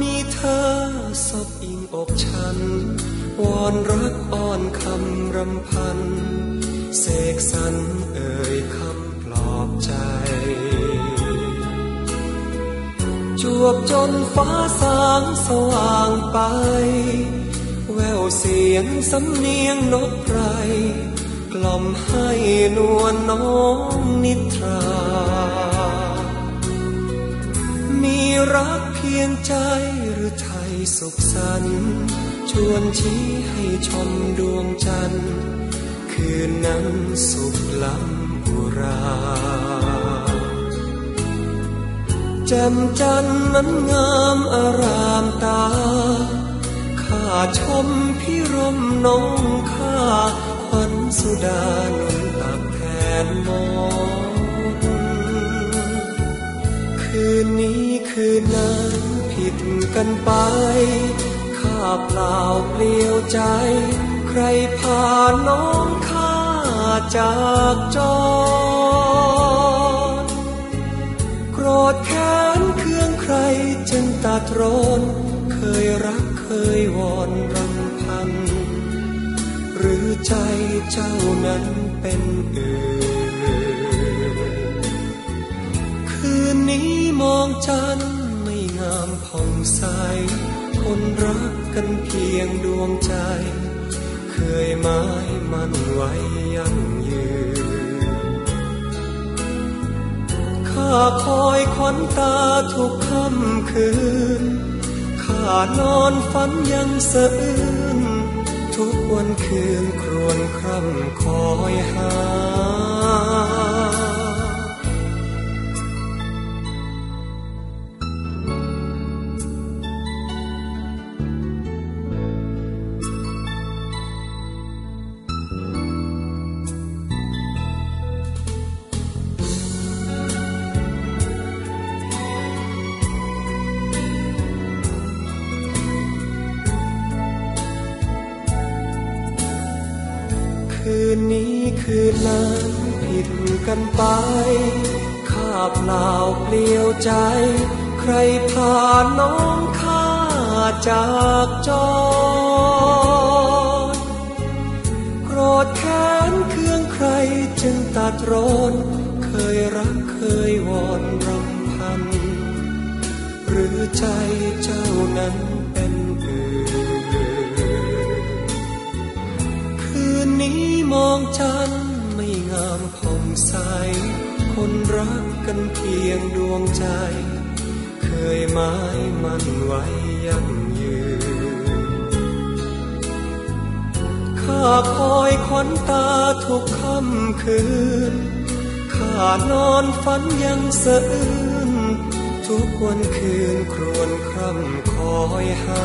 มีเธอกฉัน วอนรักอ้อนคำรำพัน เสกสรรเอ่ยคำปลอบใจ จวบจนฟ้าสางสว่างไป แววเสียงสำเนียงนกไพรกล่อมให้นวลน้องนิทรา มีรัก เพียงใจหรือไทยสุขสันต์ชวนชี้ให้ชมดวงจันทร์คืนนั้นสุขล้ำบุราแจ่มจันทร์นั้นงามอารามตาข้าชมพิรมน้องข้าขวัญสุดาหนุนตักแทนมองคืนนี้คืนนั้น กันไป ข้าเปล่าเปลี่ยวใจ ใครพาน้องข้าจากจรโกรธแค้นเคืองใครจึงตัดร้อนเคยรักเคยวอนรำพัน หรือใจเจ้านั้นเป็นอื่น คืนนี้มองจันทร์ ใส คนรักกันเพียงดวงใจ เคยหมายมันไว้ยั่งยืน ข้าคอยขวัญตาทุกค่ำคืน ข้านอนฝันยังสะอื้น ทุกวันคืนครวญคร่ำคอยหา นนี้คืนนั้นผิดกันไป ข้าเปล่าเปลี่ยวใจ ใครพาน้องข้าจากจรโกรธแค้นเคืองใครจึงตัดร้อน เคยรักเคยวอนรำพัน หรือใจเจ้านั้นเป็นอื่น นี้มองจันไม่งามผ่องใส คนรักกันเพียงดวงใจ เคยหมายมันไว้ยั่งยืน ข้าคอยขวัญตาทุกค่ำคืน ข้านอนฝันยังสะอื้น ทุกวันคืนครวญคร่ำคอยหา